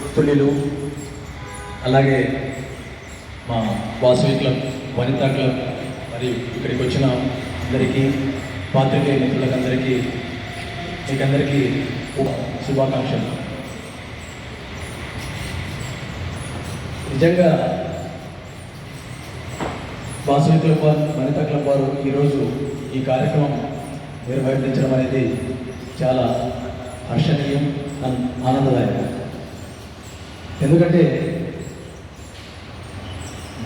వృత్తులు అలాగే మా వాసవి క్లబ్ వనితా క్లబ్ మరియు ఇక్కడికి వచ్చిన అందరికీ పాత్రికేయ మిత్రులకందరికీ మీకందరికీ శుభాకాంక్షలు. నిజంగా వాసవి క్లబ్ వారు వనితా క్లబ్ వారు ఈరోజు ఈ కార్యక్రమం నిర్వహించడం అనేది చాలా హర్షణీయం ఆనందదాయకం. ఎందుకంటే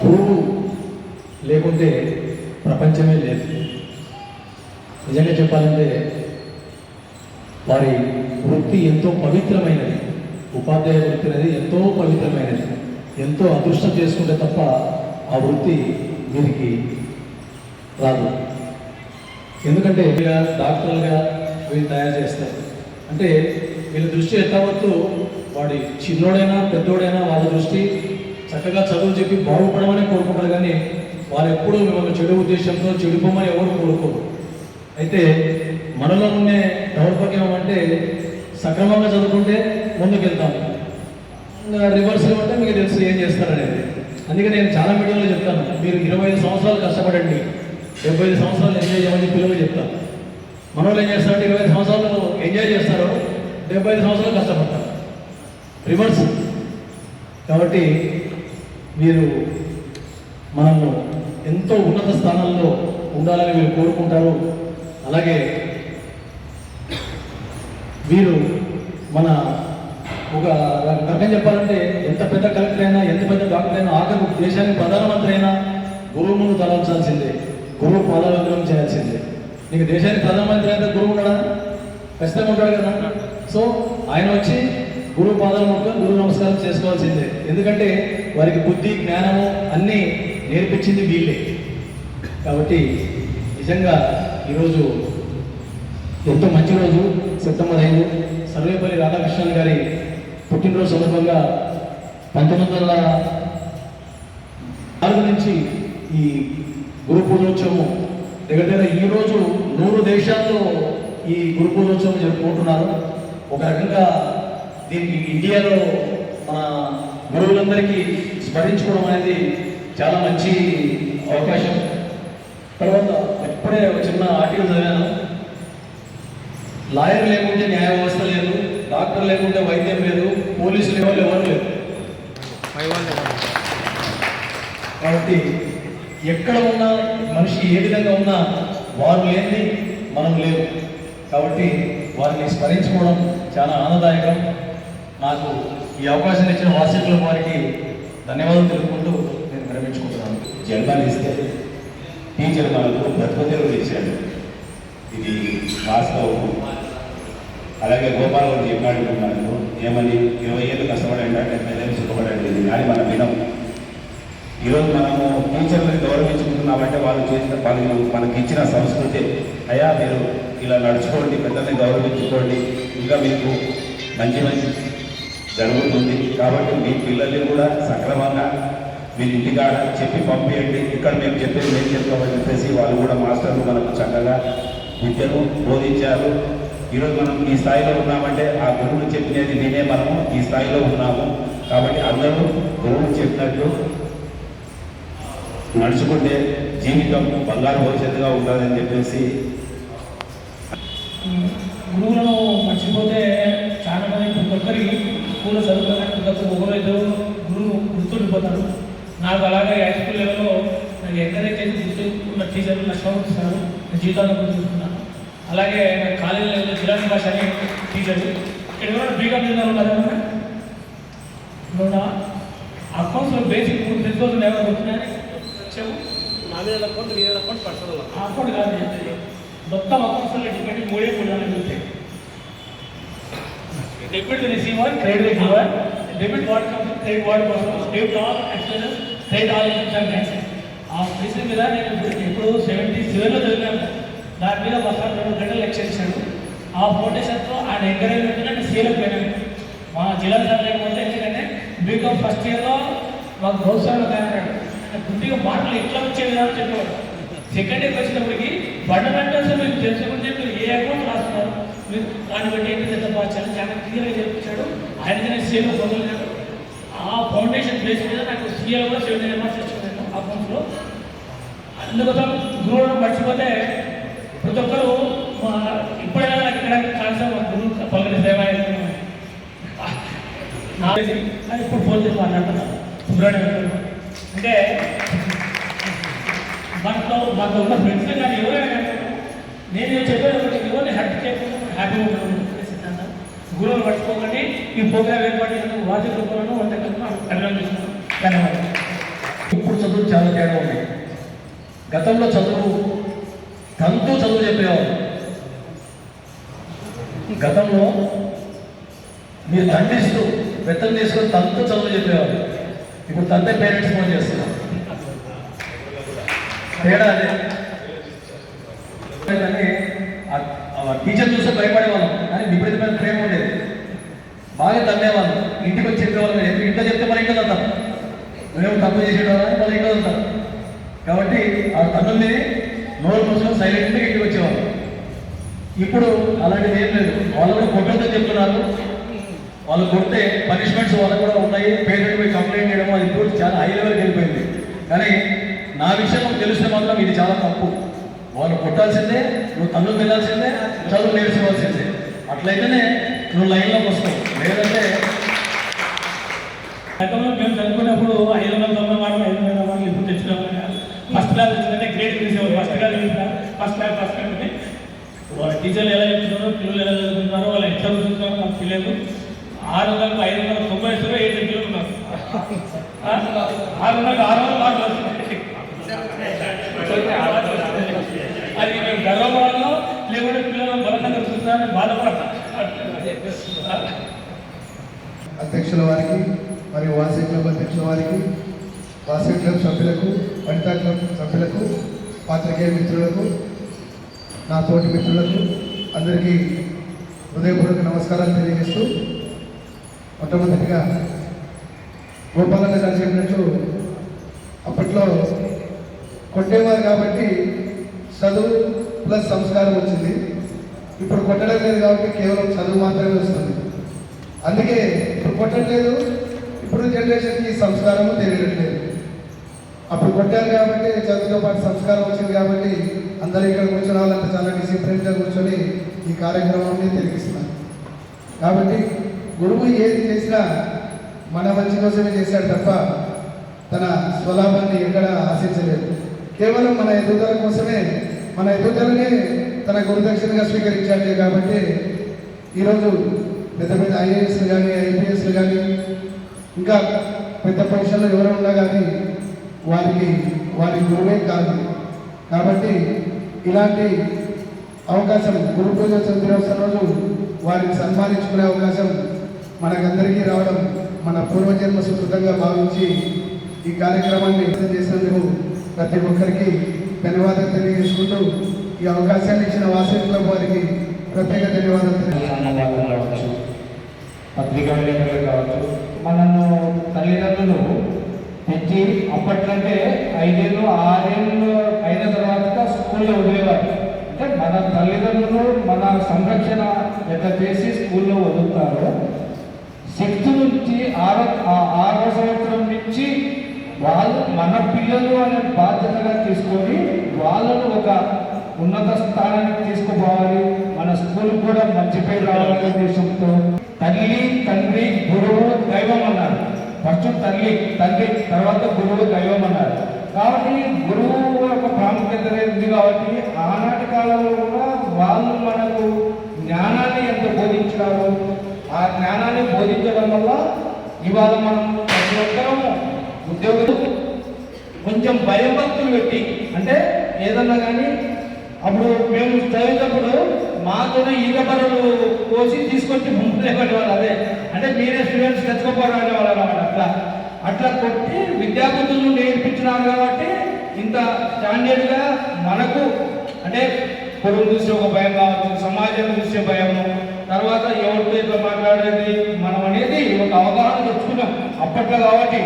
గురువు లేకుంటే ప్రపంచమే లేదు. నిజంగా చెప్పాలంటే వారి వృత్తి ఎంతో పవిత్రమైనది. ఉపాధ్యాయ వృత్తి అనేది ఎంతో పవిత్రమైనది. ఎంతో అదృష్టం చేసుకుంటే తప్ప ఆ వృత్తి వీరికి రాదు. ఎందుకంటే డాక్టర్లుగా వీళ్ళు తయారు చేస్తారు. అంటే వీళ్ళ దృష్టి ఎత్తవద్దు వాడి చిన్నోడైనా పెద్దోడైనా వాళ్ళ దృష్టి చక్కగా చదువు చెప్పి బాగుపడమని కోరుకుంటారు కానీ వాళ్ళు ఎప్పుడూ మిమ్మల్ని చెడు ఉద్దేశంతో చెడిపోమని ఎవరు కోరుకోరు. అయితే మనలో ఉండే దౌర్భాగ్యం అంటే సక్రమంగా చదువుకుంటే ముందుకెళ్తాం రివర్స్ అంటే మీకు తెలుసు ఏం చేస్తారనేది. అందుకే నేను చాలా మీడియాలో చెప్తాను మీరు ఇరవై ఐదు సంవత్సరాలు కష్టపడండి డెబ్బై ఐదు సంవత్సరాలు ఎంజాయ్ చేయమని పిల్లలు చెప్తాను. మనోళ్ళు ఏం చేస్తారంటే ఇరవై ఐదు సంవత్సరాలు ఎంజాయ్ చేస్తారు డెబ్బై ఐదు సంవత్సరాలు కష్టపడతారు. రివర్స్. కాబట్టి మీరు మనము ఎంతో ఉన్నత స్థానంలో ఉండాలని మీరు కోరుకుంటారు. అలాగే వీరు మన ఒక రకం చెప్పాలంటే ఎంత పెద్ద కలెక్టర్ అయినా ఎంత పెద్ద డాక్టర్ అయినా ఆఖరి దేశానికి ప్రధానమంత్రి అయినా గురువు ముందు తలంచాల్సిందే గురువు పాదాలంతరం చేయాల్సిందే. నీకు దేశానికి ప్రధానమంత్రి అయితే గురువు ఉండడా ఖచ్చితంగా ఉంటాడు కదా. సో ఆయన వచ్చి గురువు పాదాలు ముట్టుకొని గురువు నమస్కారం చేసుకోవాల్సిందే. ఎందుకంటే వారికి బుద్ధి జ్ఞానము అన్నీ నేర్పించింది వీళ్ళే. కాబట్టి నిజంగా ఈరోజు ఎంతో మంచి రోజు. సెప్టెంబర్ ఐదు సర్వేపల్లి రాధాకృష్ణన్ గారి పుట్టినరోజు సందర్భంగా పంతొమ్మిది వందల నాలుగు నుంచి ఈ గురు పూజోత్సవం దగ్గర దగ్గర ఈ రోజు నూరు దేశాల్లో ఈ గురు పూజోత్సవం జరుపుకుంటున్నారు. ఒక రకంగా దీనికి ఇండియాలో మన గురువులందరికీ స్మరించుకోవడం అనేది చాలా మంచి అవకాశం. తర్వాత ఇప్పుడే ఒక చిన్న ఆర్టికల్ చదివాను. లాయర్ లేకుంటే న్యాయ వ్యవస్థ లేదు డాక్టర్ లేకుంటే వైద్యం లేదు పోలీసులు ఎవరు ఎవరు లేదు కాబట్టి ఎక్కడ ఉన్నా మనిషి ఏ విధంగా ఉన్నా వారు లేనిది మనం లేవు కాబట్టి వారిని స్మరించుకోవడం చాలా ఆనందదాయకం. నాకు ఈ అవకాశం ఇచ్చిన వాసికుల వారికి ధన్యవాదాలు తెలుపుకుంటూ నేను విరమించుకుంటున్నాను. జన్మనిస్తే టీచర్ మనకు బ్రతుకుతెరువు ఇచ్చాడు. ఇది వాస్తవం అలాగే గోపాల్ గారు చెప్పాడు మనకు ఏమని ఇరవై ఏళ్ళు కష్టపడండి డెబ్బై ఏళ్ళు సుఖపడండి ఇది కానీ మనం వినం ఈరోజు మనము టీచర్లను గౌరవించుకుంటున్నామంటే వాళ్ళు చేసిన వాళ్ళు మనకి ఇచ్చిన సంస్కృతి. అయ్యా మీరు ఇలా నడుచుకోండి పెద్దల్ని గౌరవించుకోండి. ఇంకా మీకు మంచి మంచి జరుగుతుంది. కాబట్టి మీ పిల్లల్ని కూడా సక్రమంగా మీరు ఇంటికాడ చెప్పి పంపించండి ఇక్కడ మేము చెప్పేది మేము చెప్తామని చెప్పేసి వాళ్ళు కూడా మాస్టర్లు మనకు చక్కగా విద్యను బోధించారు. ఈరోజు మనం ఈ స్థాయిలో ఉన్నామంటే ఆ గురువులు చెప్పినది వినే మనము ఈ స్థాయిలో ఉన్నాము. కాబట్టి అందరూ గురువులు చెప్పినట్టు నడుచుకుంటే జీవితం బంగారు భవిష్యత్తుగా ఉంటుందని చెప్పేసి గురువులను మర్చిపోతే చాలా మంది ప్రతి ఒక్కరికి స్కూల్లో చదువుకునే ప్రతి ఒక్క ఒకరు ఇద్దరు గురువు గుర్తుండిపోతారు నాకు అలాగే హై స్కూల్ లెవెల్లో నాకు ఎంకరేజ్ చేసి గుర్తున్న టీచర్లు లక్ష్మణ్ నేను జీవితాల్లో గుర్తుంటున్నాను అలాగే నాకు కాలేజీ లెవెల్లో జిల్లాని భాష అనే టీచర్ ఇక్కడ ఎవరైనా బీకామ్ చేద్దాం ఉన్నారా ఉన్నారా అకౌంట్స్లో బేసిక్ మూడు తెలుసుకోవాల్సిన ఎవరు గుర్తున్నాయని చెప్పు. అకౌంట్ రియల్ అకౌంట్ కాదు. మొత్తం అకౌంట్స్లో డిపెండ్ మూడే మూడు దానికి ఉంటాయి. Debit to receiver, credit to giver, debit what comes to credit what goes to? Debit all expenses, credit all incomes and taxes. ఆ ఫీజు మీద నేను ఎప్పుడు సెవెంటీ సెవెన్లో చదివాను. దాని మీద ఒకసారి రెండు గంటలు లెక్చర్ ఇచ్చాడు. ఆ ఫౌండేషన్తో ఆయన ఎంకరేజ్మెంట్ నేను సీఎల్ పోయినాను మా జిల్లా సార్ లేకపోతే ఎందుకంటే బీకామ్ ఫస్ట్ ఇయర్లో మాకు గౌరవంగా తయారయ్యాడు గుడ్డిగా మాటలు ఎట్లా వచ్చే అని చెప్పేవాడు. సెకండ్ ఇయర్కి వచ్చినప్పటికి ఫండమెంటల్స్ మీకు తెలుసు మీరు ఏ అకౌంట్ రాస్తున్నారు మీరు దాన్ని బట్టి ఏంటి ఎంత చాలా క్లియర్గా చెప్పించాడు. ఆయనకనే నేను పొందలేదు ఆ ఫౌండేషన్ బేస్ మీద నాకు సీఏ కూడా సెవెంటీ నైన్ ఆ ఫోన్స్లో అందుకోసం గురువులను మర్చిపోతే ప్రతి ఒక్కరు ఇప్పుడైనా నాకు ఇక్కడ ఛాన్స్ మా గురువు పలుకరి సేవ ఇప్పుడు ఫోన్ చేసి మాట్లాడుతున్నాను సుబ్రహ్మణ్యం అంటే మనతో మనతో ఉన్న ఫ్రెండ్స్ కానీ ఎవరైనా కానీ నేను చెప్పేది ఒకటి ఎవరిని హర్ట్ చేయకుండా హ్యాపీగా ఉండడం సిద్ధాంతం. గురువులు పట్టుకోకండి ఈ ప్రోగ్రామ్ ఏర్పాటు చేసిన వాటి రూపంలో వంద అర్థం చేస్తున్నాం ధన్యవాదాలు. ఇప్పుడు చదువు చాలా తేడా ఉంది గతంలో చదువు తంతు చదువు చెప్పేవారు. గతంలో మీరు తండ్రిస్తూ వ్యక్తం తీసుకొని తనతో చదువు చెప్పేవారు. ఇప్పుడు తండ్రి పేరెంట్స్ ఫోన్ చేస్తున్నారు. తేడా అదే కానీ ఆ- ఆ టీచర్ చూస్తే భయపడేవాళ్ళం. కానీ విపరీతమైన ప్రేమ ఉండేది. బాగా తమ్మేవాళ్ళం ఇంటికి వచ్చి చెప్పేవాళ్ళం "ఎందుకు ఇంట్లో చెప్తే మన ఇంట్లో తప్పు మేము తప్పు చేసేవాళ్ళని మన ఇంట్లో ఉంటారు కాబట్టి ఆ తన్నుల్ని నోరు మూసుకొని సైలెంట్గా ఇంటికి వచ్చేవాళ్ళం. ఇప్పుడు అలాంటిది ఏం లేదు. వాళ్ళు కూడా కొట్టొద్దని చెప్తున్నారు. వాళ్ళు కొడితే పనిష్మెంట్స్ వాళ్ళకు కూడా ఉన్నాయి పేరెంట్ పోయి కంప్లైంట్ చేయడం అది ఇప్పుడు చాలా హై లెవెల్కి వెళ్ళిపోయింది. కానీ నా విషయం తెలిస్తే మాత్రం ఇది చాలా తప్పు. వాళ్ళు కొట్టాల్సిందే నువ్వు తల్లు వెళ్ళాల్సిందే చదువు నేర్చుకోవాల్సిందే. అట్లయితేనే నువ్వు లైన్లోకి వస్తావు. లేదంటే గతంలో మేము చదువుకున్నప్పుడు ఐదు వందల తొంభై మార్కులు ఐదు వందల మార్కులు ఇప్పుడు తెచ్చుకోవాలి ఫస్ట్ క్లాస్ వచ్చిందంటే grade తీసేవారు. First class first class first class అంటే వాళ్ళ టీచర్లు ఎలా చెప్తున్నారో పిల్లలు ఎలా చదువుతున్నారో వాళ్ళు ఎట్లా చదువుతున్నారో నాకు తెలియదు. ఆరు వందలకు ఐదు వందల తొంభై ఇస్తారో ఏడు పిల్లలు ఉన్నారు ఆరు వందలకు ఆరు వందల మార్కులు వస్తున్నాయి అది మేము గర్వపడాలో లేకుంటే పిల్లలు బలంగా చూస్తున్నారని బాధపడతాం అధ్యక్షుల వారికి మరియు వాసవి క్లబ్ అధ్యక్షుల వారికి వాసవి క్లబ్ సభ్యులకు వనితా క్లబ్ సభ్యులకు పాత్రికేయ మిత్రులకు నా తోటి మిత్రులకు అందరికీ హృదయపూర్వక నమస్కారాలు తెలియజేస్తూ మొట్టమొదటిగా గోపాలన్న గారు చెప్పినట్టు అప్పట్లో కొట్టేవారు కాబట్టి చదువు ప్లస్ సంస్కారం వచ్చింది. ఇప్పుడు కొట్టడం లేదు కాబట్టి కేవలం చదువు మాత్రమే వస్తుంది. అందుకే ఇప్పుడు కొట్టట్లేదు ఇప్పుడు జనరేషన్కి సంస్కారము తెలియట్లేదు అప్పుడు కొట్టారు కాబట్టి చదువుతో పాటు సంస్కారం వచ్చింది కాబట్టి అందరూ ఇక్కడ కూర్చొని వాళ్ళంతా చాలా డిసిప్లిన్గా కూర్చొని ఈ కార్యక్రమాన్ని తెలిపిస్తున్నారు. కాబట్టి గురువు ఏది చేసినా మన మంచి కోసమే చేశాడు తప్ప తన స్వలాభాన్ని ఎక్కడ ఆశించలేదు. కేవలం మన ఎదుగుదల కోసమే మన ఎదుగుదలనే తన గురుదక్షిణగా స్వీకరించాడు కాబట్టి ఈరోజు పెద్ద పెద్ద ఐఏఎస్లు కానీ ఐపీఎస్లు కానీ ఇంకా పెద్ద పొజిషన్లో ఎవరు ఉన్నా కానీ వారికి వారి గురువే కాదు. కాబట్టి ఇలాంటి అవకాశం గురు పూజ చంద్రోత్సవం రోజు వారిని సన్మానించుకునే అవకాశం మనకందరికీ రావడం మన పూర్వజన్మ సుకృతంగా భావించి ఈ కార్యక్రమాన్ని చేసినందుకు ప్రతి ఒక్కరికి ధన్యవాదాలు తెలియజేసుకుంటూ ఈ అవకాశాన్ని ఇచ్చిన వాసవి క్లబ్ వారికి ప్రత్యేక ధన్యవాదాలు కావచ్చు పత్రికా విలేకరులు కావచ్చు మనను తల్లిదండ్రులు పెంచి అప్పట్లంటే ఐదేళ్ళు ఆరేళ్ళు అయిన తర్వాత స్కూల్లో వదిలేవారు. అంటే మన తల్లిదండ్రులు మన సంరక్షణ ఎంత చేసి స్కూల్లో వదులుతారో సిక్స్త్ నుంచి ఆరో ఆరో సంవత్సరం నుంచి వాళ్ళు మన పిల్లలు అనే బాధ్యతగా తీసుకొని వాళ్ళను ఒక ఉన్నత స్థానానికి తీసుకుపోవాలి. మన స్కూల్ కూడా మంచి పేరు రావాలనే ఉద్దేశంతో తల్లి తండ్రి గురువు దైవం అన్నారు. ఫస్ట్ తల్లి తండ్రి తర్వాత గురువు దైవం అన్నారు. కాబట్టి గురువు యొక్క ప్రాముఖ్యత ఉంది కాబట్టి ఆనాటి కాలంలో కూడా వాళ్ళు మనకు జ్ఞానాన్ని ఎంత బోధించినారు ఆ జ్ఞానాన్ని బోధించడం వల్ల ఇవాళ మనం ప్రతి ఒక్కరము ఉద్యోగులు కొంచెం భయభక్తులు పెట్టి అంటే ఏదన్నా కానీ అప్పుడు మేము చదివేటప్పుడు మాతోనే ఈ బరులు కోసి తీసుకొచ్చి పంపలేమని వాళ్ళు అదే. అంటే మీరే స్టూడెంట్స్ తెచ్చుకోపోవడం అనేవాళ్ళు అనమాట అట్లా. అట్లా కొట్టి విద్యాబుద్ధులు నేర్పించినారు కాబట్టి ఇంత స్టాండర్డ్గా మనకు అంటే పొరుగు చూసే ఒక భయం కావచ్చు సమాజం చూసే భయము. తర్వాత ఎవరితో ఇట్లా మాట్లాడేది మనం అనేది ఒక అవగాహన తెచ్చుకున్నాం. అప్పట్లో కాబట్టి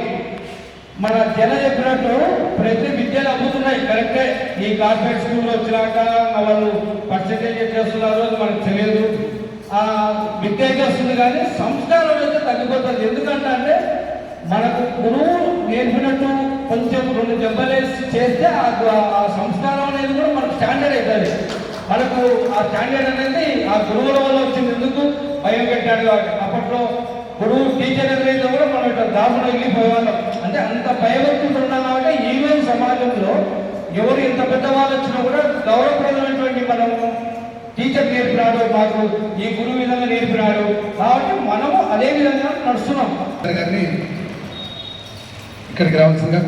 మన జన చెప్పినట్టు ప్రతి విద్యలు అమ్ముతున్నాయి కరెక్టే. ఈ కార్పొరేట్ స్కూల్లో వచ్చినాక వాళ్ళు పర్సంటేజ్ చేస్తున్నారు అది మనకు తెలియదు. ఆ విద్య అయితే వస్తుంది కానీ సంస్కారం అయితే తగ్గిపోతుంది. ఎందుకంటే అంటే మనకు గురువు నేర్పినట్టు కొంచెం రెండు దెబ్బలేసి చేస్తే ఆ సంస్కారం అనేది కూడా మనకు స్టాండర్డ్ అవుతుంది. మనకు ఆ స్టాండర్డ్ అనేది ఆ గురువుల వల్ల వచ్చింది ఎందుకు? భయం పెట్టాడు అప్పట్లో గురువు టీచర్ ఎదురైతే కూడా మనం ఇట్లా దాపుడు వెళ్ళిపోయేవాళ్ళం అంటే అంత భయభక్తులు ఉన్నాం కాబట్టి ఈవెన్ సమాజంలో ఎవరు ఇంత పెద్దవాళ్ళు వచ్చినా కూడా గౌరవప్రదమైనటువంటి మనము టీచర్ నేర్పినాడు మాకు ఈ గురువు విధంగా నేర్పినాడు కాబట్టి మనము అదే విధంగా నడుస్తున్నాం. గారిని ఇక్కడికి రావాల్సిందిగా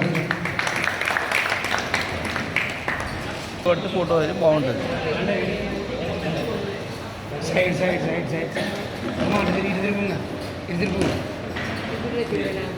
ఫోటో అయితే బాగుంటుంది. Side side side side. ఇటు తిరిగి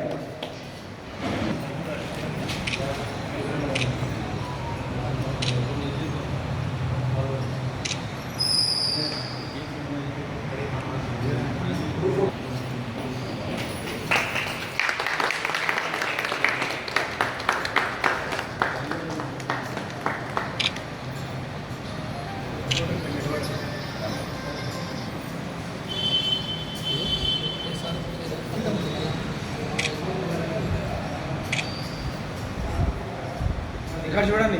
ఇక్కడ చూడండి.